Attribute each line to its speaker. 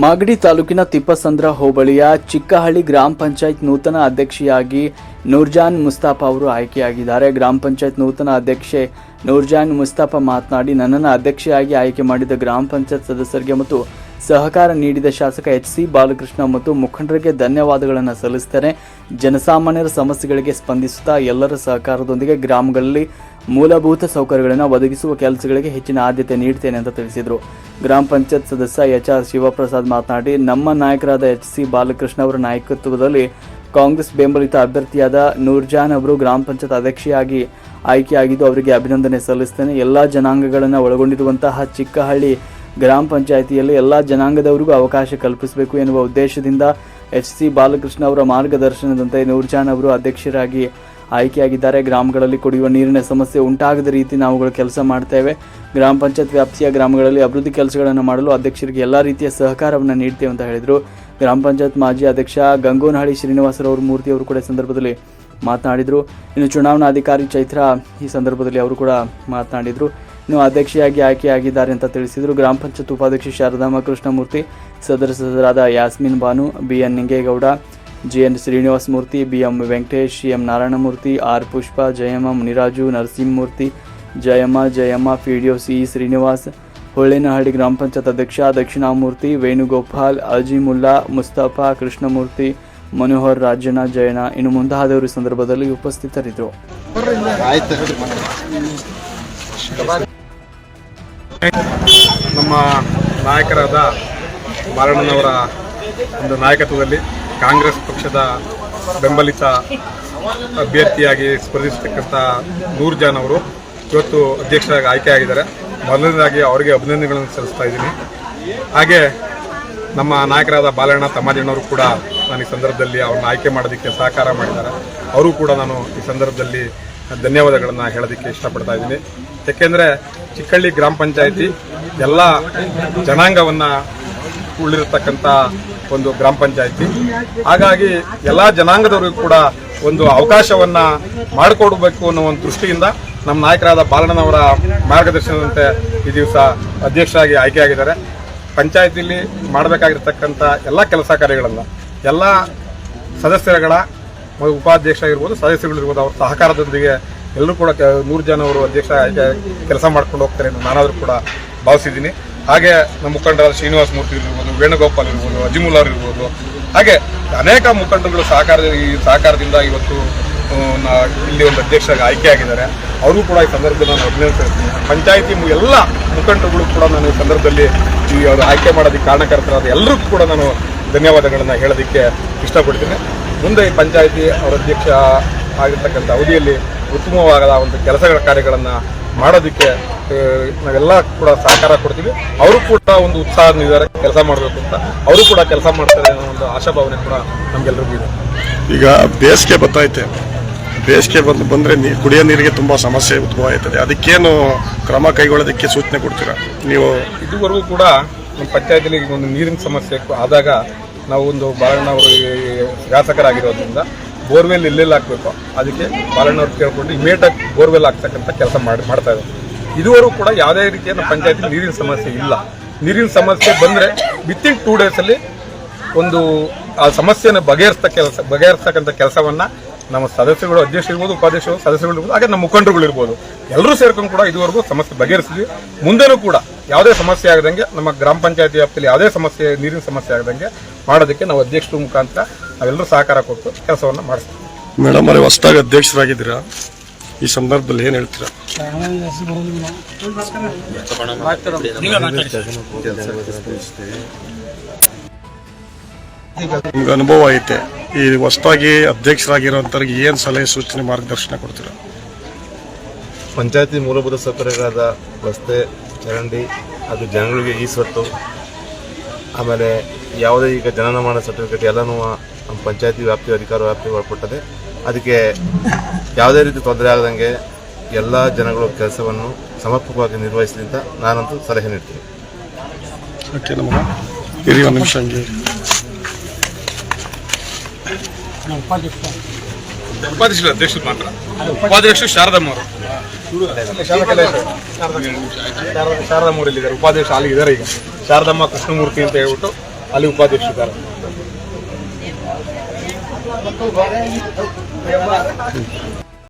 Speaker 1: ಮಾಗಡಿ ತಾಲೂಕಿನ ತಿಪ್ಪಸಂದ್ರ ಹೋಬಳಿಯ ಚಿಕ್ಕಹಳ್ಳಿ ಗ್ರಾಮ ಪಂಚಾಯತ್ ನೂತನ ಅಧ್ಯಕ್ಷೆಯಾಗಿ ನೂರ್ಜಾನ್ ಮುಸ್ತಾಫಾ ಅವರು ಆಯ್ಕೆಯಾಗಿದ್ದಾರೆ. ಗ್ರಾಮ ಪಂಚಾಯತ್ ನೂತನ ಅಧ್ಯಕ್ಷೆ ನೂರ್ಜಾನ್ ಮುಸ್ತಾಫಾ ಮಾತನಾಡಿ, ನನ್ನನ್ನು ಅಧ್ಯಕ್ಷೆಯಾಗಿ ಆಯ್ಕೆ ಮಾಡಿದ ಗ್ರಾಮ ಪಂಚಾಯತ್ ಸದಸ್ಯರಿಗೆ ಮತ್ತು ಸಹಕಾರ ನೀಡಿದ ಶಾಸಕ ಎಚ್ ಸಿ ಬಾಲಕೃಷ್ಣ ಮತ್ತು ಮುಖಂಡರಿಗೆ ಧನ್ಯವಾದಗಳನ್ನು ಸಲ್ಲಿಸುತ್ತೇನೆ. ಜನಸಾಮಾನ್ಯರ ಸಮಸ್ಯೆಗಳಿಗೆ ಸ್ಪಂದಿಸುತ್ತಾ ಎಲ್ಲರ ಸಹಕಾರದೊಂದಿಗೆ ಗ್ರಾಮಗಳಲ್ಲಿ ಮೂಲಭೂತ ಸೌಕರ್ಯಗಳನ್ನು ಒದಗಿಸುವ ಕೆಲಸಗಳಿಗೆ ಹೆಚ್ಚಿನ ಆದ್ಯತೆ ನೀಡ್ತೇನೆ ಅಂತ ತಿಳಿಸಿದರು. ಗ್ರಾಮ ಪಂಚಾಯತ್ ಸದಸ್ಯ ಎಚ್ ಆರ್ ಶಿವಪ್ರಸಾದ್ ಮಾತನಾಡಿ, ನಮ್ಮ ನಾಯಕರಾದ ಎಚ್ ಸಿ ಬಾಲಕೃಷ್ಣ ಅವರ ನಾಯಕತ್ವದಲ್ಲಿ ಕಾಂಗ್ರೆಸ್ ಬೆಂಬಲಿತ ಅಭ್ಯರ್ಥಿಯಾದ ನೂರ್ಜಾನ್ ಅವರು ಗ್ರಾಮ ಪಂಚಾಯತ್ ಅಧ್ಯಕ್ಷೆಯಾಗಿ ಆಯ್ಕೆಯಾಗಿದ್ದು, ಅವರಿಗೆ ಅಭಿನಂದನೆ ಸಲ್ಲಿಸ್ತೇನೆ. ಎಲ್ಲ ಜನಾಂಗಗಳನ್ನು ಒಳಗೊಂಡಿರುವಂತಹ ಚಿಕ್ಕಹಳ್ಳಿ ಗ್ರಾಮ ಪಂಚಾಯಿತಿಯಲ್ಲಿ ಎಲ್ಲ ಜನಾಂಗದವರಿಗೂ ಅವಕಾಶ ಕಲ್ಪಿಸಬೇಕು ಎನ್ನುವ ಉದ್ದೇಶದಿಂದ ಎಚ್ ಸಿ ಬಾಲಕೃಷ್ಣ ಅವರ ಮಾರ್ಗದರ್ಶನದಂತೆ ನೂರ್ಜಾನ್ ಅವರು ಅಧ್ಯಕ್ಷರಾಗಿ ಆಯ್ಕೆಯಾಗಿದ್ದಾರೆ. ಗ್ರಾಮಗಳಲ್ಲಿ ಕುಡಿಯುವ ನೀರಿನ ಸಮಸ್ಯೆ ಉಂಟಾಗದ ರೀತಿ ನಾವುಗಳು ಕೆಲಸ ಮಾಡ್ತೇವೆ. ಗ್ರಾಮ ಪಂಚಾಯತ್ ವ್ಯಾಪ್ತಿಯ ಗ್ರಾಮಗಳಲ್ಲಿ ಅಭಿವೃದ್ಧಿ ಕೆಲಸಗಳನ್ನು ಮಾಡಲು ಅಧ್ಯಕ್ಷರಿಗೆ ಎಲ್ಲ ರೀತಿಯ ಸಹಕಾರವನ್ನು ನೀಡ್ತೇವೆ ಅಂತ ಹೇಳಿದರು. ಗ್ರಾಮ ಪಂಚಾಯತ್ ಮಾಜಿ ಅಧ್ಯಕ್ಷ ಗಂಗೋನಹಳ್ಳಿ ಶ್ರೀನಿವಾಸರವರು ಮೂರ್ತಿ ಅವರು ಕೂಡ ಸಂದರ್ಭದಲ್ಲಿ ಮಾತನಾಡಿದರು. ಇನ್ನು ಚುನಾವಣಾಧಿಕಾರಿ ಚೈತ್ರ ಈ ಸಂದರ್ಭದಲ್ಲಿ ಅವರು ಕೂಡ ಮಾತನಾಡಿದರು. ಇನ್ನು ಅಧ್ಯಕ್ಷೆಯಾಗಿ ಆಯ್ಕೆಯಾಗಿದ್ದಾರೆ ಅಂತ ತಿಳಿಸಿದರು. ಗ್ರಾಮ ಪಂಚಾಯತ್ ಉಪಾಧ್ಯಕ್ಷೆ ಶಾರದಾಮ ಕೃಷ್ಣಮೂರ್ತಿ ಸದಸ್ಯರಾದ Yasmin Banu, B N Ningegowda G N Srinivasa Murthy, B M Venkatesh, M Narayanamurthy, R Pushpa, Jayamma Muniraju, Narasimhamurthy, Jayamma Jayamma PDO C Srinivas, Hollinahalli ಗ್ರಾಮ ಪಂಚಾಯತ್ ಅಧ್ಯಕ್ಷ, ದಕ್ಷಿಣಾಮೂರ್ತಿ, ವೇಣುಗೋಪಾಲ್, ಅಜಿಮುಲ್ಲಾ, ಮುಸ್ತಫಾ, ಕೃಷ್ಣಮೂರ್ತಿ, ಮನೋಹರ್, ರಾಜಣ್ಣ ಜಯನ ಇನ್ನು ಮುಂತಾದವರು ಸಂದರ್ಭದಲ್ಲಿ ಉಪಸ್ಥಿತರಿದ್ದರು.
Speaker 2: ನಮ್ಮ ನಾಯಕರಾದ ಬಾಲಣ್ಣನವರ ಒಂದು ನಾಯಕತ್ವದಲ್ಲಿ ಕಾಂಗ್ರೆಸ್ ಪಕ್ಷದ ಬೆಂಬಲಿತ ಅಭ್ಯರ್ಥಿಯಾಗಿ ಸ್ಪರ್ಧಿಸತಕ್ಕಂಥ ನೂರ್ ಜಾನ್ ಅವರು ಇವತ್ತು ಅಧ್ಯಕ್ಷರಾಗಿ ಆಯ್ಕೆಯಾಗಿದ್ದಾರೆ. ಮೊದಲನೇದಾಗಿ ಅವರಿಗೆ ಅಭಿನಂದನೆಗಳನ್ನು ಸಲ್ಲಿಸ್ತಾ ಇದ್ದೀನಿ. ಹಾಗೆ ನಮ್ಮ ನಾಯಕರಾದ ಬಾಲಣ್ಣ ತಮ್ಮಾಜಣ್ಣವರು ಕೂಡ ನಾನು ಈ ಸಂದರ್ಭದಲ್ಲಿ ಅವ್ರನ್ನ ಆಯ್ಕೆ ಮಾಡೋದಕ್ಕೆ ಸಹಕಾರ ಮಾಡಿದ್ದಾರೆ. ಅವರು ಕೂಡ ನಾನು ಈ ಸಂದರ್ಭದಲ್ಲಿ ಧನ್ಯವಾದಗಳನ್ನು ಹೇಳೋದಕ್ಕೆ ಇಷ್ಟಪಡ್ತಾ ಇದ್ದೀನಿ. ಯಾಕೆಂದರೆ ಚಿಕ್ಕಳ್ಳಿ ಗ್ರಾಮ ಪಂಚಾಯಿತಿ ಎಲ್ಲ ಜನಾಂಗವನ್ನು ಉಳಿರತಕ್ಕಂಥ ಒಂದು ಗ್ರಾಮ ಪಂಚಾಯಿತಿ. ಹಾಗಾಗಿ ಎಲ್ಲ ಜನಾಂಗದವರಿಗೂ ಕೂಡ ಒಂದು ಅವಕಾಶವನ್ನ ಮಾಡಿಕೊಡ್ಬೇಕು ಅನ್ನೋ ಒಂದು ದೃಷ್ಟಿಯಿಂದ ನಮ್ಮ ನಾಯಕರಾದ ಬಾಲಣ್ಣನವರ ಮಾರ್ಗದರ್ಶನದಂತೆ ಈ ದಿವಸ ಅಧ್ಯಕ್ಷರಾಗಿ ಆಯ್ಕೆಯಾಗಿದ್ದಾರೆ. ಪಂಚಾಯತಿಲಿ ಮಾಡಬೇಕಾಗಿರ್ತಕ್ಕಂಥ ಎಲ್ಲ ಕೆಲಸ ಕಾರ್ಯಗಳನ್ನು, ಎಲ್ಲ ಸದಸ್ಯರುಗಳ ಉಪಾಧ್ಯಕ್ಷರಾಗಿರ್ಬೋದು, ಸದಸ್ಯರುಗಳಿರ್ಬೋದು, ಅವ್ರ ಸಹಕಾರದೊಂದಿಗೆ ಎಲ್ಲರೂ ಕೂಡ ನೂರು ಜನ ಅವರು ಅಧ್ಯಕ್ಷ ಕೆಲಸ ಮಾಡ್ಕೊಂಡು ಹೋಗ್ತಾರೆ ಎಂದು ನಾನಾದರೂ ಕೂಡ ಭಾವಿಸಿದ್ದೀನಿ. ಹಾಗೆ ನಮ್ಮ ಮುಖಂಡರಾದ ಶ್ರೀನಿವಾಸ ಮೂರ್ತಿ ಇರ್ಬೋದು, ವೇಣುಗೋಪಾಲ್ ಇರ್ಬೋದು ಅಜಿಮುಲ್ಲಾರ್ ಇರ್ಬೋದು. ಹಾಗೆ ಅನೇಕ ಮುಖಂಡರುಗಳು ಸಹಕಾರ ಈ ಸಹಕಾರದಿಂದ ಇವತ್ತು ಇಲ್ಲಿ ಒಂದು ಅಧ್ಯಕ್ಷರಾಗಿ ಆಯ್ಕೆಯಾಗಿದ್ದಾರೆ. ಅವರು ಕೂಡ ಈ ಸಂದರ್ಭದಲ್ಲಿ ನಾನು ಅಭಿನಂದಿಸ್ತೀನಿ ಪಂಚಾಯಿತಿ ಎಲ್ಲ ಮುಖಂಡರುಗಳು ಕೂಡ ನಾನು ಈ ಸಂದರ್ಭದಲ್ಲಿ ಈ ಅವರು ಆಯ್ಕೆ ಮಾಡೋದಕ್ಕೆ ಕಾರಣಕರ್ತರಾದ ಎಲ್ಲರಿಗೂ ಕೂಡ ನಾನು ಧನ್ಯವಾದಗಳನ್ನು ಹೇಳೋದಕ್ಕೆ ಇಷ್ಟಪಡ್ತೀನಿ. ಮುಂದೆ ಈ ಪಂಚಾಯಿತಿ ಅವರ ಅಧ್ಯಕ್ಷ ಆಗಿರ್ತಕ್ಕಂಥ ಅವಧಿಯಲ್ಲಿ ಉತ್ತಮವಾದ ಒಂದು ಕೆಲಸಗಳ ಕಾರ್ಯಗಳನ್ನು ಮಾಡೋದಕ್ಕೆ ನಾವೆಲ್ಲ ಕೂಡ ಸಹಕಾರ ಕೊಡ್ತೀವಿ. ಅವರು ಕೂಡ ಒಂದು ಉತ್ಸಾಹದಿದ್ದಾರೆ ಕೆಲಸ ಮಾಡಬೇಕು ಅಂತ. ಅವರು ಕೂಡ ಕೆಲಸ ಮಾಡ್ತಾರೆ ಅನ್ನೋ ಒಂದು ಆಶಾಭಾವನೆ ಕೂಡ ನಮಗೆಲ್ಲರಿಗೂ ಇದೆ.
Speaker 3: ಈಗ ಬೇಸಿಗೆ ಬರ್ತೈತೆ ಬೇಸಿಗೆ ಬಂದು ಬಂದರೆ ನೀ ಕುಡಿಯೋ ನೀರಿಗೆ ತುಂಬ ಸಮಸ್ಯೆ ಉದ್ಭವ ಆಯ್ತದೆ ಅದಕ್ಕೇನು ಕ್ರಮ ಕೈಗೊಳ್ಳೋದಕ್ಕೆ ಸೂಚನೆ ಕೊಡ್ತೀರಾ? ನೀವು
Speaker 2: ಇದುವರೆಗೂ ಕೂಡ ನಮ್ಮ ಪಂಚಾಯತಿಲಿ ಒಂದು ನೀರಿನ ಸಮಸ್ಯೆ ಆದಾಗ ನಾವು ಒಂದು ಬಾಳಣ್ಣವರು ಶಾಸಕರಾಗಿರೋದ್ರಿಂದ ಬೋರ್ವೆಲ್ ಇಲ್ಲೆಲ್ಲ ಹಾಕಬೇಕು ಅದಕ್ಕೆ ಬಾಲಣ್ಣವ್ರು ಕೇಳ್ಕೊಂಡು ಇಮಿಡಿಯೇಟಾಗಿ ಬೋರ್ವೆಲ್ ಹಾಕ್ತಕ್ಕಂಥ ಕೆಲಸ ಮಾಡಿ ಮಾಡ್ತಾ ಇದ್ದಾರೆ. ಇದುವರೆಗೂ ಕೂಡ ಯಾವುದೇ ರೀತಿಯ ಪಂಚಾಯತಿ ನೀರಿನ ಸಮಸ್ಯೆ ಇಲ್ಲ. ನೀರಿನ ಸಮಸ್ಯೆ ಬಂದರೆ ವಿತಿನ್ ಟೂ ಡೇಸಲ್ಲಿ ಒಂದು, ಆ ಸಮಸ್ಯೆನ ಬಗೆಹರಿಸ್ತ ಕೆಲಸ ಬಗೆಹರಿಸ್ತಕ್ಕಂಥ ಕೆಲಸವನ್ನು ನಮ್ಮ ಸದಸ್ಯರುಗಳು, ಅಧ್ಯಕ್ಷರಿರ್ಬೋದು, ಉಪಾಧ್ಯಕ್ಷರು, ಸದಸ್ಯರುಗಳು ಇರ್ಬೋದು, ಹಾಗೆ ನಮ್ಮ ಮುಖಂಡರುಗಳು ಇರ್ಬೋದು. ಎಲ್ಲರೂ ಸೇರ್ಕೊಂಡು ಕೂಡ ಇದುವರೆಗೂ ಸಮಸ್ಯೆ ಬಗೆಹರಿಸಿದ್ವಿ. ಮುಂದೆನೂ ಕೂಡ ಯಾವುದೇ ಸಮಸ್ಯೆ ಆಗದಂಗೆ ನಮ್ಮ ಗ್ರಾಮ ಪಂಚಾಯತಿ ವ್ಯಾಪ್ತಿಯಲ್ಲಿ ಯಾವುದೇ ಸಮಸ್ಯೆ, ನೀರಿನ ಸಮಸ್ಯೆ ಆಗದಂಗೆ ಮಾಡೋದಕ್ಕೆ ನಾವು ಅಧ್ಯಕ್ಷರ ಮುಖಾಂತರ ನಾವೆಲ್ಲರೂ ಸಹಕಾರ ಕೊಟ್ಟು ಕೆಲಸವನ್ನು ಮಾಡಿಸ್ತೀವಿ.
Speaker 3: ಮೇಡಮ್ ಅವರೇ ಹೊಸದಾಗಿ ಅಧ್ಯಕ್ಷರಾಗಿದ್ದೀರಾ? ಈ ಸಂದರ್ಭದಲ್ಲಿ ಏನು ಹೇಳ್ತೀರಾ? ನಿಮ್ಗೆ ಅನುಭವ ಐತೆ. ಈ ಹೊಸದಾಗಿ ಅಧ್ಯಕ್ಷರಾಗಿರೋಂಥವ್ರಿಗೆ ಏನು ಸಲಹೆ ಸೂಚನೆ ಮಾರ್ಗದರ್ಶನ ಕೊಡ್ತೀರಾ?
Speaker 4: ಪಂಚಾಯತಿ ಮೂಲಭೂತ ಸೌಕರ್ಯಗಳಾದ ರಸ್ತೆ ಚರಂಡಿ ಅದು ಜನಗಳಿಗೆ ಈ ಸ್ವತ್ತು ಆಮೇಲೆ ಯಾವುದೇ ಈಗ ಜನನ ಜನನಮಾನ ಸರ್ಟಿಫಿಕೇಟ್ ಎಲ್ಲನೂ ನಮ್ಮ ಪಂಚಾಯತಿ ವ್ಯಾಪ್ತಿ ಅಧಿಕಾರ ವ್ಯಾಪ್ತಿ ಒಳಪಟ್ಟದೆ. ಅದಕ್ಕೆ ಯಾವುದೇ ರೀತಿ ತೊಂದರೆ ಆಗದಂಗೆ ಎಲ್ಲ ಜನಗಳು ಕೆಲಸವನ್ನು ಸಮರ್ಪಕವಾಗಿ ನಿರ್ವಹಿಸಲಿ ಅಂತ ನಾನಂತೂ ಸಲಹೆ ನೀಡ್ತೀನಿ.
Speaker 3: ಓಕೆ ನಮಗ ಇರಿ ಒಂದು ನಿಮಿಷ ಹಂಗೆ.
Speaker 2: ಉಪಾಧ್ಯಕ್ಷರು ಅಧ್ಯಕ್ಷರು ಮಾತ್ರ. ಉಪಾಧ್ಯಕ್ಷರು ಶಾರದಮ್ಮ ಅವರು. ಶಾರದಮ್ಮ ಇಲ್ಲಿದ್ದಾರೆ ಉಪಾಧ್ಯಕ್ಷ ಅಲ್ಲಿ ಇದ್ದಾರೆ ಈಗ. ಶಾರದಮ್ಮ ಕೃಷ್ಣಮೂರ್ತಿ ಅಂತ ಹೇಳ್ಬಿಟ್ಟು ಅಲ್ಲಿ ಉಪಾಧ್ಯಕ್ಷರಿದ್ದಾರೆ